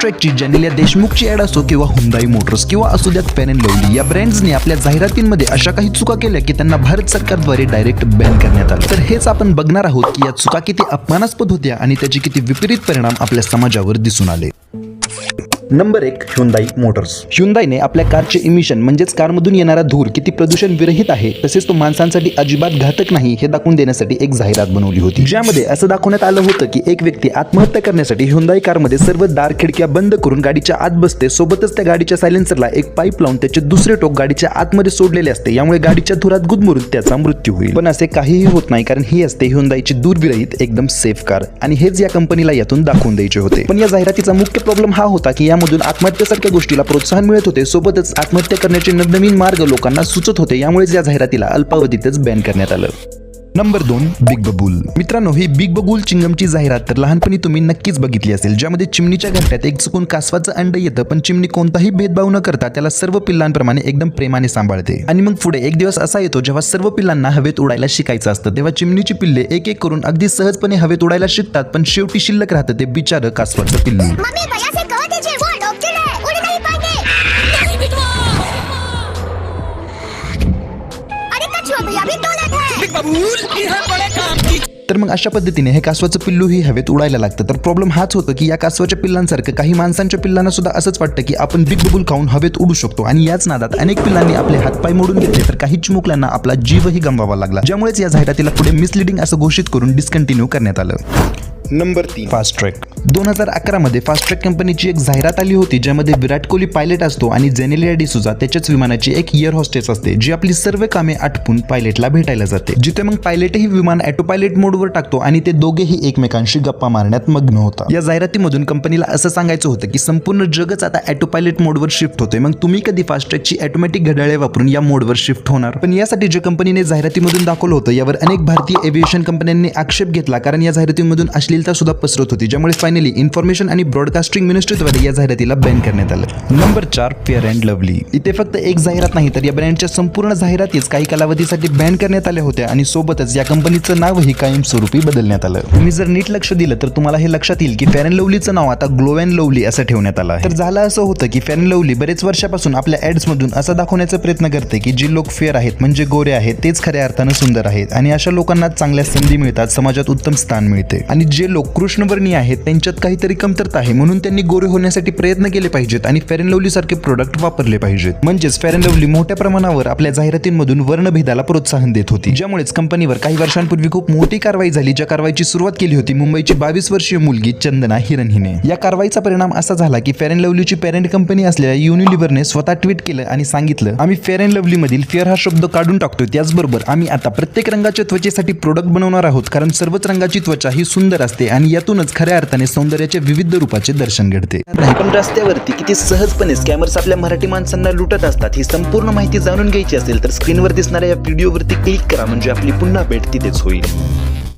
ट्रॅकची जॅनिलिया देशमुखची add असो किंवा Hyundai Motors किंवा असू द्यात फॅन अँड लवली या ब्रँड्सने आपल्या जाहिरातींमध्ये अशा काही चुका केल्या की त्यांना भारत सरकारद्वारे डायरेक्ट बॅन करण्यात आलं. तर हेच आपण बघणार आहोत की या चुका किती अपमानास्पद होत्या आणि त्याचे किती विपरीत परिणाम आपल्या समाजावर दिसून आले. नंबर एक ह्युंदाई मोटर्स ह्युंदाईने आपल्या कारचे इमिशन म्हणजेच कारमधून येणारा धूर किती प्रदूषण विरहित आहे तसेच तो माणसांसाठी अजिबात घातक नाही हे दाखवून देण्यासाठी एक जाहिरात बनवली होती. ज्यामध्ये असं दाखवण्यात आलं होतं की एक व्यक्ती आत्महत्या करण्यासाठी ह्युंदाई कारमध्ये सर्व दार खिडक्या बंद करून गाडीच्या आत बसते सोबतच त्या गाडीच्या सायलेन्सरला एक पाईप लावून त्याचे दुसरे टोक गाडीच्या आतमध्ये सोडलेले असते यामुळे गाडीच्या धुरात गुदमरून त्याचा मृत्यू होईल. पण असे काहीही होत नाही कारण ही असते ह्युंदाईची दूरविरहित एकदम सेफ कार आणि हेच या कंपनीला यातून दाखवून द्यायचे होते. पण या जाहिरातीचा मुख्य प्रॉब्लेम हा होता की यामधून आत्महत्येसारख्या गोष्टीला प्रोत्साहन मिळत होते. सोबतच आत्महत्या करण्याचे नवनवीन मार्ग लोकांना सुचत होते. यामुळेच या जाहिरातीला अल्पावधीतच बॅन करण्यात आलं. नंबर दोन बिग बबूल मित्रांनो ही बिग बबूल चिंगमची जाहिरात तर लहानपणी तुम्ही नक्कीच बघितली असेल. ज्यामध्ये चिमणीच्या घरट्यात एक चुकून कासवाचं अंड येतं पण चिमणी कोणताही भेदभाव न करता त्याला सर्व पिल्लांप्रमाणे एकदम प्रेमाने सांभाळते. आणि मग पुढे एक दिवस असा येतो जेव्हा सर्व पिल्लांना हवेत उडायला शिकायचं असतं. तेव्हा चिमणीची पिल्ले एक एक करून अगदी सहजपणे हवेत उडायला शिकतात पण शेवटी शिल्लक राहतं ते बिचारं कासवाचं पिल्लू. है अरे कछुआ भैया? भी है तर मग अशा पद्धतीने हे कासवाचं पिल्लू ही हवेत उडायला लागतं. तर प्रॉब्लेम हाच होतो की या कासवाच्या पिल्लांसारखं काही माणसांच्या पिल्लांना सुद्धा असंच वाटतं की आपण बिग बबूल खाऊन हवेत उडू शकतो. आणि याच नादात अनेक पिल्लांनी आपले हातपाय मोडून घेतले तर काही चिमुकल्यांना आपला जीवही गमवावा लागला. ज्यामुळेच या जाहिरातीला पुढे मिसलिडिंग असं घोषित करून डिस्कंटिन्यू करण्यात आलं. नंबर तीन. फास्ट ट्रॅक दोन हजार अकरामध्ये फास्ट ट्रॅक कंपनीची एक जाहिरात आली होती ज्यामध्ये विराट कोहली पायलट असतो आणि जेनेलिया डिसुजा त्याच्याच विमानाची एक इयर हॉस्टेस असते जी आपली सर्व कामे आटपून पायलटला भेटायला जाते. जिथे मग पायलटही विमान ऑटो पायलट मोडवर टाकतो आणि ते दोघेही एकमेकांशी गप्पा मारण्यात मग्न होतात. या जाहिरातीमधून कंपनीला असं सांगायचं होतं की संपूर्ण जगच आता ऑटो पायलट मोडवर शिफ्ट होते मग तुम्ही कधी फास्ट्रॅकची ऑटोमॅटिक घड्याळे वापरून या मोडवर शिफ्ट होणार? पण यासाठी जे कंपनीने जाहिरातीमधून दाखवलं होतं यावर अनेक भारतीय एव्हिएशन कंपन्यांनी आक्षेप घेतला कारण या जाहिरातीमधून अश्लीलता सुद्धा पसरत होती ज्यामुळे फायनली इन्फॉर्मेशन आणि ब्रॉडकास्टिंग मिनिस्ट्रीद्वारे या जाहिरातीला बॅन करण्यात आलं. नंबर चार फेअर अँड लवली इथे फक्त एक जाहिरात नाही तर या ब्रँडच्या संपूर्ण जाहिरातीच काही कालावधीसाठी बॅन करण्यात आल्या होत्या आणि सोबतच या कंपनीचं नावही कायमस्वरूपी बदलण्यात आलं. तुम्ही जर नीट लक्ष दिलं तर तुम्हाला हे लक्षात येईल की फेअर अँड लवलीचं नाव आता ग्लो अँड लवली असं ठेवण्यात आलं तर झालं असं होतं की फेअर अँड लवली बरेच वर्षापासून आपल्या ऍड्स मधून असं दाखवण्याचा प्रयत्न करते की जे लोक फेअर आहेत म्हणजे गोरे आहेत तेच खऱ्या अर्थानं सुंदर आहेत. आणि अशा लोकांना चांगल्या संधी मिळतात समाजात उत्तम स्थान मिळते. आणि जे लोक कृष्णवर्णी आहेत त्यांच्या त्यांच्यात काहीतरी कमतरता आहे. म्हणून त्यांनी गोरे होण्यासाठी प्रयत्न केले पाहिजेत आणि फेअर अँड लवली सारखे प्रोडक्ट वापरले पाहिजेत. म्हणजेच फेअर अँड लवली मोठ्या प्रमाणावर आपल्या जाहिरातींमधून वर्णभेदाला प्रोत्साहन देत होती. ज्यामुळेच कंपनीवर काही वर्षांपूर्वी खूप मोठी कारवाई झाली ज्या कारवाईची सुरुवात केली होती मुंबईची बावीस वर्षीय मुलगी चंदना हिरन हिने या कारवाईचा परिणाम असा झाला की फेअर अँड लवलीची पेरेंट कंपनी असलेल्या युनिलिव्हरने स्वतः ट्विट केलं आणि सांगितलं आम्ही फेअर अँड लवली मधील फेअर हा शब्द काढून टाकतो त्याचबरोबर आम्ही आता प्रत्येक रंगाच्या त्वचेसाठी प्रोडक्ट बनवणार आहोत कारण सर्वच रंगाची त्वचा ही सुंदर असते आणि यातूनच खऱ्या अर्थाने सौंदर्याच्या विविध रूपाचे दर्शन घडते. पण रस्त्यावरती किती सहजपणे स्कॅमर्स आपल्या मराठी माणसांना लुटत असतात ही संपूर्ण माहिती जाणून घ्यायची असेल तर स्क्रीनवर दिसणाऱ्या या व्हिडिओवरती क्लिक करा म्हणजे आपली पुन्हा भेट तिथेच होईल.